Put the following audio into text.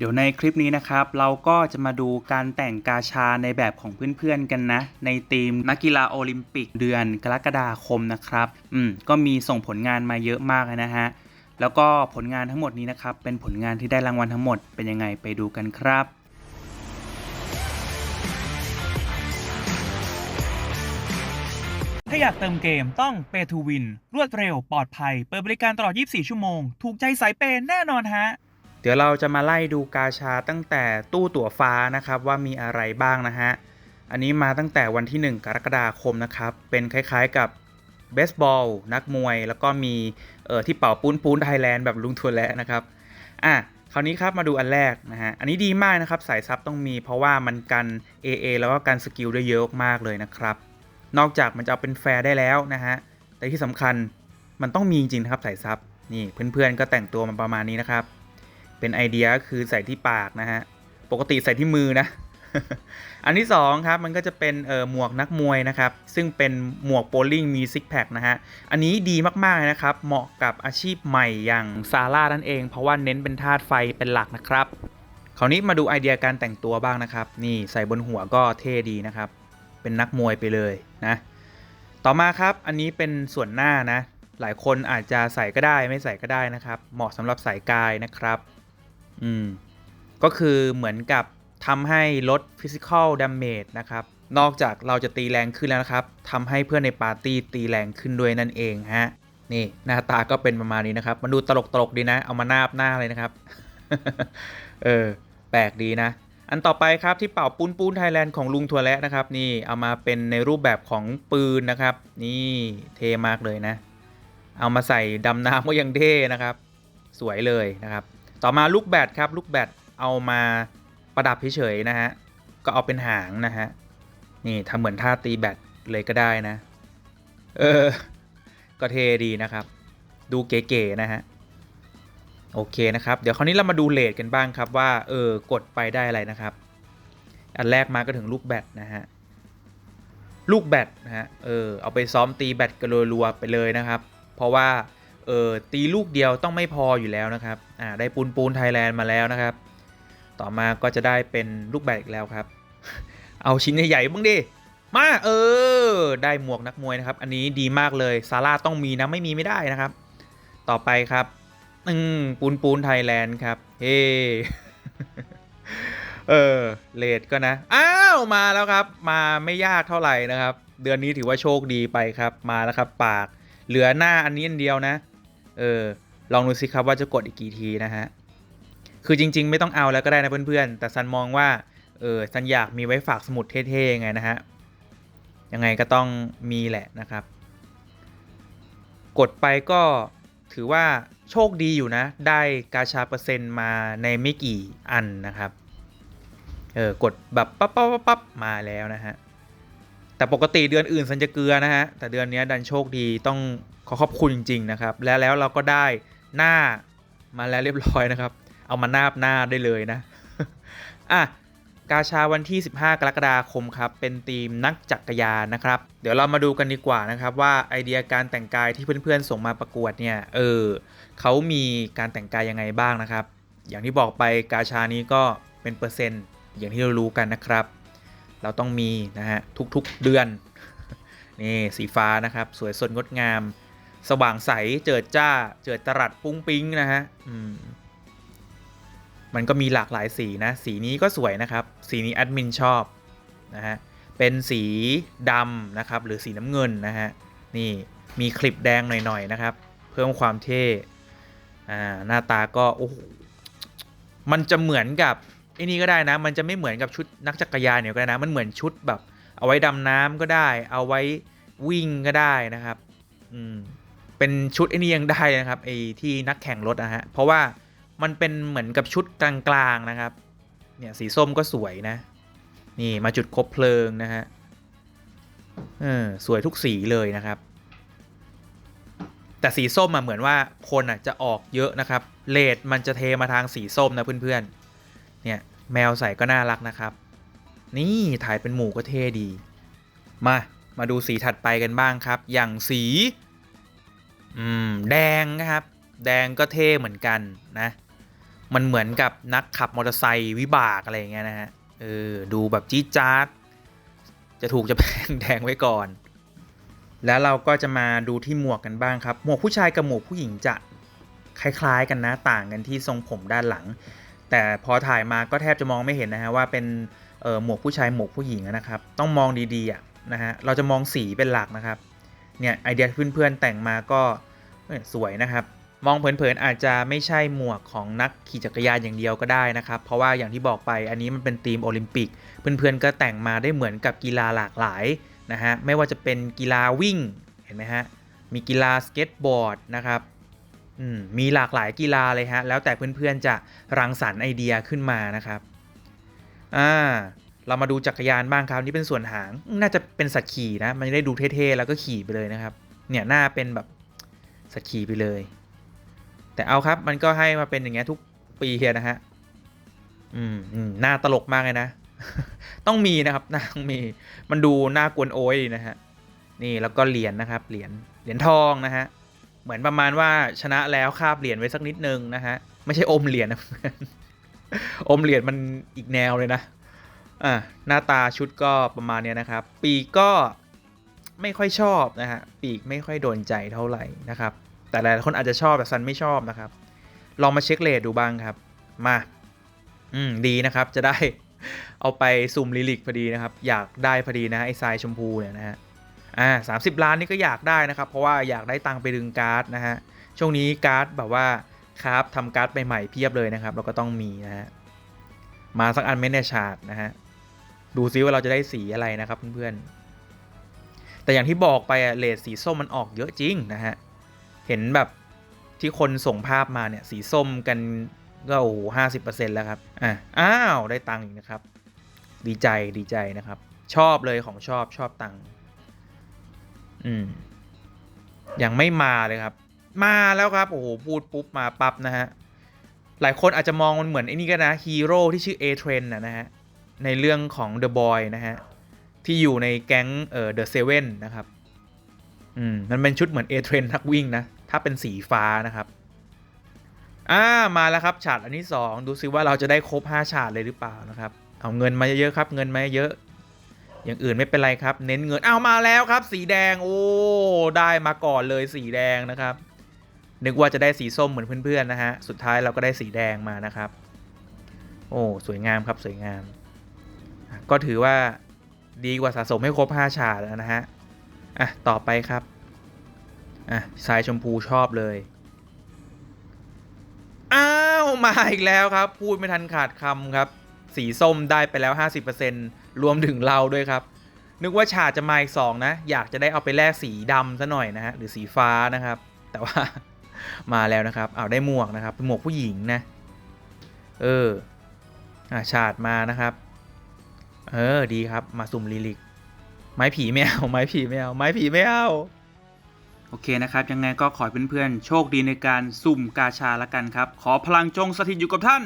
เดี๋ยวในคลิปนี้นะครับ เราก็จะมาดูการแต่งกาชาในแบบของเพื่อนๆกันนะ ในทีมนักกีฬาโอลิมปิกเดือนกรกฎาคมนะครับ อืมก็มีส่งผลงานมาเยอะมากนะฮะ แล้วก็ผลงานทั้งหมดนี้นะครับ เป็นผลงานที่ได้รางวัลทั้งหมดเป็นยังไงไปดูกันครับถ้าอยากเติมเกมต้อง Pay to Win รวดเร็วปลอดภัย เปิดบริการตลอด 24 ชั่วโมง ถูกใจสายเปแน่นอนฮะ เดี๋ยวเราจะมาไล่ดูกาชาตั้งแต่ตู้ตั๋วฟ้านะครับว่ามีอะไรบ้างนะฮะ อันนี้มาตั้งแต่วันที่ 1 กรกฎาคมนะครับ เป็นคล้ายๆกับเบสบอลนักมวย แล้วก็มีเอ่อที่เป่าปูนปูนไทยแลนด์แบบลุงทัวร์แล้วนะครับอะคราวนี้ครับมาดูอันแรกนะฮะ อันนี้ดีมากนะครับสายซับต้องมีเพราะว่ามันกัน AA แล้วก็กันสกิลได้เยอะมากเลยนะครับ นอกจากมันจะเอาเป็นแฟร์ได้แล้วนะฮะ แต่ที่สำคัญมันต้องมีจริงนะครับสายซับนี่เพื่อนๆก็แต่งตัวมาประมาณนี้นะครับ เป็นไอเดียก็คือใส่ที่ปากนะฮะ ปกติใส่ที่มือนะ อันที่2ครับมันก็จะเป็นเอ่อหมวกนักมวยนะครับ ซึ่งเป็นหมวกโบลิ่งมีซิกแพคนะฮะ อันนี้ดีมากๆเลยนะครับ เหมาะกับอาชีพใหม่อย่างซาร่านั่นเอง เพราะว่าเน้นเป็นธาตุไฟเป็นหลักนะครับ คราวนี้มาดูไอเดียการแต่งตัวบ้างนะครับ นี่ใส่บนหัวก็เท่ดีนะครับ เป็นนักมวยไปเลยนะ ต่อมาครับอันนี้เป็นส่วนหน้านะ หลายคนอาจจะใส่ก็ได้ไม่ใส่ก็ได้นะครับ เหมาะสำหรับสายกายนะครับ อืม ก็คือเหมือนกับทำให้ลด physical damage นะครับ นอกจากเราจะตีแรงขึ้นแล้วนะครับทำให้เพื่อนในปาร์ตี้ตีแรงขึ้นด้วยนั่นเองฮะ นี่หน้าตาก็เป็นประมาณนี้นะครับ มันดูตลกตลกๆดีนะ เอามานาบหน้าเลยนะครับ เออ แปลกดีนะ อันต่อไปครับที่เป่าปูนปูนไทยแลนด์ของลุงทัวร์และนะครับ นี่เอามาเป็นในรูปแบบของปืนนะครับ นี่เทมากเลยนะ เอามาใส่ดำน้ำก็ยังเท่นะครับ สวยเลยนะครับ ต่อมาลูกแบตครับลูกแบตเอามาประดับเฉยๆนะฮะก็เอาเป็นหางนะฮะนี่ทำเหมือนท่าตีแบตเลยก็ได้นะ เออ ก็เทดีนะครับ ดูเก๋ๆนะฮะโอเคนะครับ เดี๋ยวคราวนี้เรามาดูเลทกันบ้างครับว่าเออกดไปได้อะไรนะครับ อันแรกมาก็ถึงลูกแบตนะฮะลูกแบตนะฮะเออเอาไปซ้อมตีแบตกันรัวๆไปเลยนะครับ เพราะว่า เออตีลูกเดียวต้องไม่พออยู่แล้วนะครับอ่าได้ปูนปูนไทยแลนด์มาแล้วนะครับ ต่อมาก็จะได้เป็นลูกแบตอีกแล้วครับ เอาชิ้นใหญ่ๆบ้างดิมาเออ ได้หมวกนักมวยนะครับ อันนี้ดีมากเลยซาร่าต้องมีนะไม่มีไม่ได้นะครับ ต่อไปครับอืมปูนปูนไทยแลนด์ครับเฮ้เออเลดก็นะ อ้าวมาแล้วครับ มาไม่ยากเท่าไหร่นะครับ เดือนนี้ถือว่าโชคดีไปครับ มาแล้วครับ ปาก เหลือหน้าอันนี้อันเดียวนะ เออ ลองดูสิครับว่าจะกดอีกกี่ทีนะฮะ คือจริง ๆ ไม่ต้องเอาแล้วก็ได้นะเพื่อนๆ แต่ซันมองว่า เออซันอยากมีไว้ฝากสมุดเท่ๆไงนะฮะ ยังไงก็ต้องมีแหละนะครับ กดไปก็ถือว่าโชคดีอยู่นะ ได้กาชาเปอร์เซ็นต์มาในไม่กี่อันนะครับ เออกดแบบปั๊บปั๊บปั๊บปั๊บมาแล้วนะฮะแต่ปกติเดือนอื่นสันจะเกลือนะฮะ แต่เดือนนี้ดันโชคดีต้อง ขอขอบคุณจริง ๆ นะครับ แล้วแล้วเราก็ได้หน้ามาแล้วเรียบร้อยนะครับ เอามานาบหน้าได้เลยนะอะกาชาวันที่ 15 กรกฎาคมครับเป็นทีมนักจักรยานนะครับ เดี๋ยวเรามาดูกันดีกว่านะครับว่าไอเดียการแต่งกายที่เพื่อนๆส่งมาประกวดเนี่ยเออเขามีการแต่งกายยังไงบ้างนะครับ อย่างที่บอกไปกาชานี้ก็เป็นเปอร์เซ็นต์อย่างที่เรารู้กันนะครับ เราต้องมีนะฮะทุกๆเดือนนี่สีฟ้านะครับ สวยสดงดงาม สว่างใสเจิดจ้า เจิดตรัสปุ้งปิ้งนะฮะอืมมันก็มีหลากหลายสีนะ สีนี้ก็สวยนะครับ สีนี้แอดมินชอบนะฮะ เป็นสีดำนะครับ หรือสีน้ำเงินนะฮะ นี่มีคลิปแดงหน่อยๆนะครับ เพิ่มความเท่ อ่าหน้าตาก็โอ้โหมันจะเหมือนกับไอ้นี่ก็ได้นะ มันจะไม่เหมือนกับชุดนักจักรยานเนี่ยก็ได้นะ มันเหมือนชุดแบบ เอาไว้ดำน้ำก็ได้ เอาไว้วิ่งก็ได้นะครับ อืม เป็นชุดไอ้นี่ยังได้นะครับไอ้ที่นักแข่งรถนะฮะเพราะว่ามันเป็นเหมือนกับชุดกลางๆนะครับเนี่ยสีส้มก็สวยนะ นี่มาจุดคบเพลิงนะฮะเออสวยทุกสีเลยนะครับ แต่สีส้มอะเหมือนว่าคนอะจะออกเยอะนะครับเลดมันจะเทมาทางสีส้มนะเพื่อนๆเนี่ยแมวใส่ก็น่ารักนะครับ นี่ถ่ายเป็นหมู่ก็เท่ดี มา มาดูสีถัดไปกันบ้างครับ อย่างสี อืมแดงนะครับ แดงก็เท่เหมือนกันนะ มันเหมือนกับนักขับมอเตอร์ไซค์วิบากอะไรอย่างเงี้ยนะฮะเออดูแบบจี๊ดจ๊าดจะถูกจะแพงแดงไว้ก่อน แล้วเราก็จะมาดูที่หมวกกันบ้างครับ หมวกผู้ชายกับหมวกผู้หญิงจะคล้ายๆกันนะต่างกันที่ทรงผมด้านหลัง แต่พอถ่ายมาก็แทบจะมองไม่เห็นนะฮะว่าเป็นออหมวกผู้ชายหมวกผู้หญิงนะครับ ต้องมองดีๆอะนะฮะเราจะมองสีเป็นหลักนะครับ เนี่ยไอเดียเพื่อนๆแต่งมาก็สวยนะครับ มองเผินๆอาจจะไม่ใช่หมวกของนักขี่จักรยานอย่างเดียวก็ได้นะครับ เพราะว่าอย่างที่บอกไปอันนี้มันเป็นธีมโอลิมปิก เพื่อนๆก็แต่งมาได้เหมือนกับกีฬาหลากหลายนะฮะไม่ว่าจะเป็นกีฬาวิ่งเห็นไหมฮะมีกีฬาสเก็ตบอร์ดนะครับอืมมีหลากหลายกีฬาเลยฮะแล้วแต่เพื่อนๆจะรังสรรค์ไอเดียขึ้นมานะครับอ่า เรามาดูจักรยานบ้างครับนี่เป็นส่วนหางน่าจะเป็นสัตว์ขี่นะ มันได้ดูเท่ๆแล้วก็ขี่ไปเลยนะครับ เนี่ยหน้าเป็นแบบสัตว์ขี่ไปเลย แต่เอาครับมันก็ให้มาเป็นอย่างเงี้ยทุกปีเฮียนะฮะอืมอืมหน้าตลกมากเลยนะ ต้องมีนะครับหน้าต้องมีมันดูหน้ากวนโอ้ยนะฮะนี่แล้วก็เหรียญนะครับเหรียญเหรียญทองนะฮะเหมือนประมาณว่าชนะแล้วคาบเหรียญไว้สักนิดนึงนะฮะไม่ใช่อมเหรียญนะอมเหรียญมันอีกแนวเลยนะ อะหน้าตาชุดก็ประมาณนี้นะครับ ปีกก็ไม่ค่อยชอบนะฮะปีกไม่ค่อยโดนใจเท่าไหร่นะครับ แต่หลายคนอาจจะชอบแต่ซันไม่ชอบนะครับ ลองมาเช็คเลทดูบ้างครับ มา อืมดีนะครับจะได้เอาไปซุ่มลิลิกพอดีนะครับ อยากได้พอดีนะไอ้ทรายชมพูเนี่ยนะฮะอ่าสาล้านนี่ก็อยากได้นะครับ เพราะว่าอยากได้ตังไปดึงการ์ดนะฮะช่วงนี้การ์ดแบบว่าครับทำการ์ดใหม่ๆเพียบเลยนะครับ เราก็ต้องมีนะฮะมาสักอันเมนเนชาร์ดนะฮะ ดูซิว่าเราจะได้สีอะไรนะครับเพื่อนๆ แต่อย่างที่บอกไปอะเลดสีส้มมันออกเยอะจริงนะฮะ เห็นแบบที่คนส่งภาพมาเนี่ยสีส้มกันก็โอ้โห้าสิบเปอร์เซ็นต์แล้วครับ อะอ้าวได้ตังค์อีกนะครับ ดีใจดีใจนะครับ ชอบเลยของชอบชอบตังค์ อืม ยังไม่มาเลยครับ มาแล้วครับ โอ้โหพูดปุ๊บมาปั๊บนะฮะ หลายคนอาจจะมองมันเหมือนไอ้นี่ก็นะฮีโร่ที่ชื่อ A Train นะนะฮะ ในเรื่องของ The Boy นะฮะ ที่อยู่ในแก๊งเอ่อ The Seven นะครับ อืม มันเป็นชุดเหมือน A Train นักวิ่งนะ ถ้าเป็นสีฟ้านะครับ อ่า มาแล้วครับ ฉากอันที่ 2 ดูซิว่าเราจะได้ครบ 5 ฉากเลยหรือเปล่านะครับ เอาเงินมาเยอะๆครับ เงินมาเยอะ อย่างอื่นไม่เป็นไรครับ เน้นเงิน เอามาแล้วครับ สีแดง โอ้ ได้มาก่อนเลยสีแดงนะครับ นึกว่าจะได้สีส้มเหมือนเพื่อนๆนะฮะ สุดท้ายเราก็ได้สีแดงมานะครับ โอ้ สวยงามครับ สวยงาม ก็ถือว่าดีกว่าสะสมให้ครบ5ฉาแล้วนะฮะ อะ ต่อไปครับ อะ สายชมพูชอบเลย อ้าว มาอีกแล้วครับ พูดไม่ทันขาดคำครับ สีส้มได้ไปแล้ว 50%รวมถึงเราด้วยครับ นึกว่าฉาจะมาอีกสองนะ อยากจะได้เอาไปแลกสีดำซะหน่อยนะฮะ หรือสีฟ้านะครับ แต่ว่ามาแล้วนะครับ เอาได้หมวกนะครับ เป็นหมวกผู้หญิงนะ เออ อ่าฉาดมานะครับ เออดีครับ มาสุ่มลิลิก ไม้ผีไม่เอาไม้ผีไม่เอาไม้ผีไม่เอาโอเคนะครับ ยังไงก็ขอให้เพื่อนๆโชคดีในการสุ่มกาชาละกันครับ ขอพลังจงสถิตอยู่กับท่าน